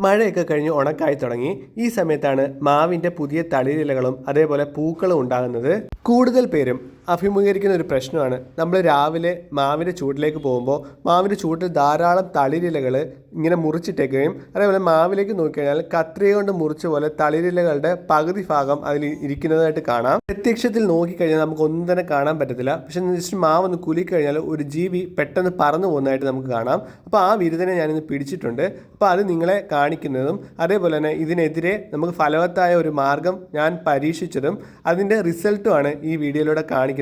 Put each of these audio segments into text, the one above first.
മഴയൊക്കെ കഴിഞ്ഞ് ഉണക്കായി തുടങ്ങി. ഈ സമയത്താണ് മാവിന്റെ പുതിയ തളിരിലകളും അതേപോലെ പൂക്കളും ഉണ്ടാകുന്നത്. കൂടുതൽ പേരും അഭിമുഖീകരിക്കുന്ന ഒരു പ്രശ്നമാണ്. നമ്മൾ രാവിലെ മാവിന്റെ ചൂട്ടിലേക്ക് പോകുമ്പോൾ മാവിന്റെ ചൂട്ടിൽ ധാരാളം തളിരിലകൾ ഇങ്ങനെ മുറിച്ചിട്ടേക്കുകയും അതേപോലെ മാവിലേക്ക് നോക്കിക്കഴിഞ്ഞാൽ കത്രിക കൊണ്ട് മുറിച്ച പോലെ തളിരിലകളുടെ പകുതി ഭാഗം അതിൽ ഇരിക്കുന്നതായിട്ട് കാണാം. പ്രത്യക്ഷത്തിൽ നോക്കിക്കഴിഞ്ഞാൽ നമുക്ക് ഒന്നും തന്നെ കാണാൻ പറ്റത്തില്ല. പക്ഷെ ജസ്റ്റ് മാവ് ഒന്ന് കുലിക്കഴിഞ്ഞാൽ ഒരു ജീവി പെട്ടെന്ന് പറന്നു പോകുന്നതായിട്ട് നമുക്ക് കാണാം. അപ്പോൾ ആ വിരുദ്ധനെ ഞാനിന്ന് പിടിച്ചിട്ടുണ്ട്. അപ്പോൾ അത് നിങ്ങളെ കാണിക്കുന്നതും അതേപോലെ തന്നെ ഇതിനെതിരെ നമുക്ക് ഫലവത്തായ ഒരു മാർഗം ഞാൻ പരീക്ഷിച്ചതും അതിന്റെ റിസൾട്ടുമാണ് ഈ വീഡിയോയിലൂടെ കാണിക്കുന്നത്.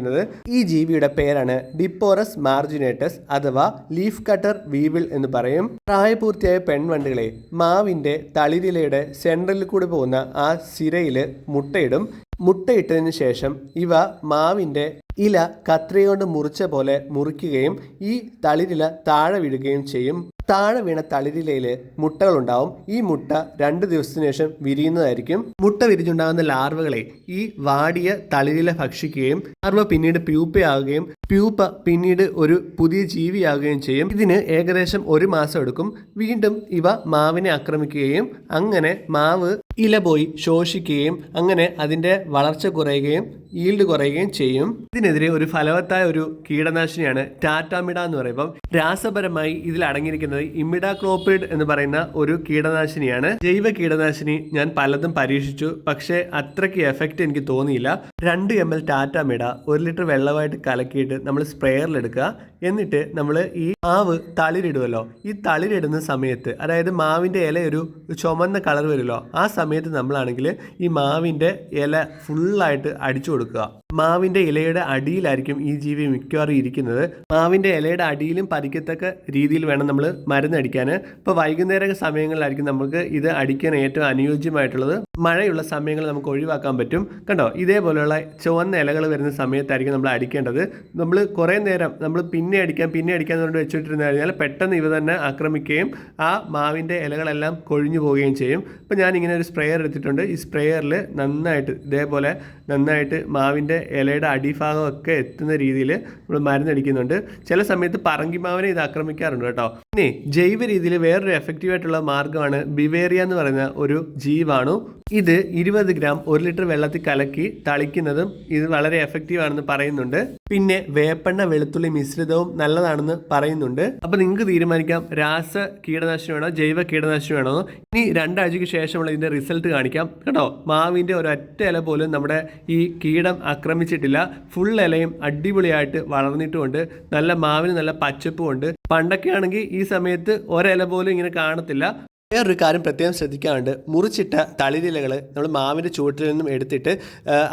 ഈ ജീവിയുടെ പേരാണ് ഡിപ്പോറസ് മാർജിനേറ്റസ് അഥവാ ലീഫ് കട്ടർ വീവിൾ എന്ന് പറയും. പ്രായപൂർത്തിയായ പെൺവണ്ടുകളെ മാവിന്റെ തളിരിലയുടെ സെൻട്രലിൽ കൂടി പോകുന്ന ആ സിരയിൽ മുട്ടയിടും. മുട്ടയിട്ടതിന് ശേഷം ഇവ മാവിന്റെ ഇല കത്രിക കൊണ്ട് മുറിച്ച പോലെ മുറിക്കുകയും ഈ തളിരില താഴെ വിടുകയും ചെയ്യും. താഴെ വീണ തളിരിലയിൽ മുട്ടകളുണ്ടാവും. ഈ മുട്ട രണ്ട് ദിവസത്തിനു ശേഷം വിരിയുന്നതായിരിക്കും. മുട്ട വിരിഞ്ഞുണ്ടാകുന്ന ലാർവകളെ ഈ വാടിയ തളിരില ഭക്ഷിക്കുകയും ലാർവ പിന്നീട് പ്യൂപ്പയാവുകയും പ്യൂപ്പ പിന്നീട് ഒരു പുതിയ ജീവിയാവുകയും ചെയ്യും. ഇതിന് ഏകദേശം ഒരു മാസം എടുക്കും. വീണ്ടും ഇവ മാവിനെ ആക്രമിക്കുകയും അങ്ങനെ മാവ് ഇല പോയി ശോഷിക്കുകയും അങ്ങനെ അതിന്റെ വളർച്ച കുറയുകയും ഈൽഡ് കുറയുകയും ചെയ്യും. ഇതിനെതിരെ ഒരു ഫലവത്തായ ഒരു കീടനാശിനിയാണ് ടാറ്റാമിഡ എന്ന് പറയുമ്പം രാസപരമായി ഇതിൽ അടങ്ങിയിരിക്കുന്നത് ഇമിഡാക്ലോപ്പിഡ് എന്ന് പറയുന്ന ഒരു കീടനാശിനിയാണ്. ജൈവ കീടനാശിനി ഞാൻ പലതും പരീക്ഷിച്ചു പക്ഷേ അത്രയ്ക്ക് എഫക്റ്റ് എനിക്ക് തോന്നിയില്ല. രണ്ട് എം എൽ ടാറ്റാമിഡ ഒരു ലിറ്റർ വെള്ളമായിട്ട് കലക്കിയിട്ട് നമ്മൾ സ്പ്രേയറിൽ എടുക്കുക. എന്നിട്ട് നമ്മൾ ഈ മാവ് തളിരിടുമല്ലോ ഈ തളിരിടുന്ന സമയത്ത് അതായത് മാവിന്റെ ഇല ഒരു ചുമന്ന കളർ വരുമല്ലോ ആ സമയത്ത് നമ്മളാണെങ്കിൽ ഈ മാവിന്റെ ഇല ഫുള്ളായിട്ട് അടിച്ചു കൊടുക്കുക. മാവിന്റെ ഇലയുടെ അടിയിലായിരിക്കും ഈ ജീവി മിക്കവാറും ഇരിക്കുന്നത്. മാവിന്റെ ഇലയുടെ അടിയിലും പതിക്കത്തക്ക രീതിയിൽ വേണം നമ്മൾ മരുന്നടിക്കാൻ ഇപ്പോൾ വൈകുന്നേര സമയങ്ങളിലായിരിക്കും നമുക്ക് ഇത് അടിക്കാൻ ഏറ്റവും അനുയോജ്യമായിട്ടുള്ളത്. മഴയുള്ള സമയങ്ങൾ നമുക്ക് ഒഴിവാക്കാൻ പറ്റും. കണ്ടോ? ഇതേപോലെയുള്ള ചുവന്ന ഇലകൾ വരുന്ന സമയത്തായിരിക്കും നമ്മൾ അടിക്കേണ്ടത്. നമ്മൾ കുറേ നേരം നമ്മൾ പിന്നെ അടിക്കാം പിന്നെ അടിക്കാൻ കൊണ്ട് വെച്ചിട്ടിരുന്നു കഴിഞ്ഞാൽ പെട്ടെന്ന് ഇവ തന്നെ ആക്രമിക്കുകയും ആ മാവിന്റെ ഇലകളെല്ലാം കൊഴിഞ്ഞു പോവുകയും ചെയ്യും. അപ്പോൾ ഞാൻ ഇങ്ങനെ ഒരു സ്പ്രേയർ എടുത്തിട്ടുണ്ട്. ഈ സ്പ്രേയറിൽ നന്നായിട്ട് ഇതേപോലെ നന്നായിട്ട് മാവിന്റെ ഇലയുടെ അടിഭാഗമൊക്കെ എത്തുന്ന രീതിയിൽ നമ്മൾ മരുന്നടിക്കുന്നുണ്ട്. ചില സമയത്ത് പറങ്കിമാവിനെ ഇത് ആക്രമിക്കാറുണ്ട് കേട്ടോ. ഇനി ജൈവ രീതിയിൽ വേറൊരു എഫക്റ്റീവ് ആയിട്ടുള്ള മാർഗമാണ് ബിവേറിയ എന്ന് പറയുന്ന ഒരു ജീവാണു. ഇത് ഇരുപത് ഗ്രാം ഒരു ലിറ്റർ വെള്ളത്തിൽ കലക്കി തളിക്കുന്നതും ഇത് വളരെ എഫക്റ്റീവ് ആണെന്ന് പറയുന്നുണ്ട്. പിന്നെ വേപ്പെണ്ണ വെളുത്തുള്ളി മിശ്രിതവും നല്ലതാണെന്ന് പറയുന്നുണ്ട്. അപ്പൊ നിങ്ങൾക്ക് തീരുമാനിക്കാം രാസ കീടനാശിനി വേണോ ജൈവ കീടനാശിനി വേണോ ഇനി രണ്ടാഴ്ചയ്ക്ക് ശേഷമുള്ള ഇതിന്റെ റിസൾട്ട് കാണിക്കാം. കേട്ടോ മാവിന്റെ ഒരൊറ്റ ഇല പോലും നമ്മുടെ ഈ കീടം ആക്രമിച്ചിട്ടില്ല. ഫുൾ ഇലയും അടിപൊളിയായിട്ട് വളർന്നിട്ടുമുണ്ട്. നല്ല മാവിന് നല്ല പച്ചപ്പുമുണ്ട്. പണ്ടൊക്കെ ആണെങ്കിൽ ഈ സമയത്ത് ഒരില പോലും ഇങ്ങനെ കാണത്തില്ല. വേറൊരു കാര്യം പ്രത്യേകം ശ്രദ്ധിക്കാറുണ്ട്. മുറിച്ചിട്ട തളിരിലകൾ നമ്മൾ മാവിന്റെ ചുവട്ടിൽ നിന്നും എടുത്തിട്ട്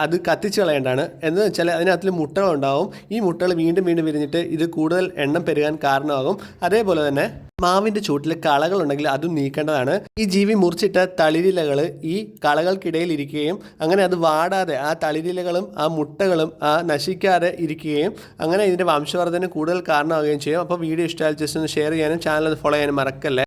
അത് കത്തിച്ച് കളയേണ്ടതാണ്. എന്ന് വെച്ചാൽ അതിനകത്തിൽ മുട്ടകളുണ്ടാവും ഈ മുട്ടകൾ വീണ്ടും വീണ്ടും വിരിഞ്ഞിട്ട് ഇത് കൂടുതൽ എണ്ണം പെരുകാൻ കാരണമാകും. അതേപോലെ തന്നെ മാവിന്റെ ചുവട്ടിൽ കളകളുണ്ടെങ്കിൽ അതും നീക്കേണ്ടതാണ്. ഈ ജീവി മുറിച്ചിട്ട തളിരിലകൾ ഈ കളകൾക്കിടയിൽ ഇരിക്കുകയും അങ്ങനെ അത് വാടാതെ ആ തളിരിലകളും ആ മുട്ടകളും ആ നശിക്കാതെ ഇരിക്കുകയും അങ്ങനെ ഇതിന്റെ വംശവർദ്ധന കൂടുതൽ കാരണമാവുകയും ചെയ്യും. അപ്പോൾ വീഡിയോ ഇഷ്ടമായാൽ ജസ്റ്റ് ഒന്ന് ഷെയർ ചെയ്യാനും ചാനൽ അത് ഫോളോ ചെയ്യാനും മറക്കല്ലേ.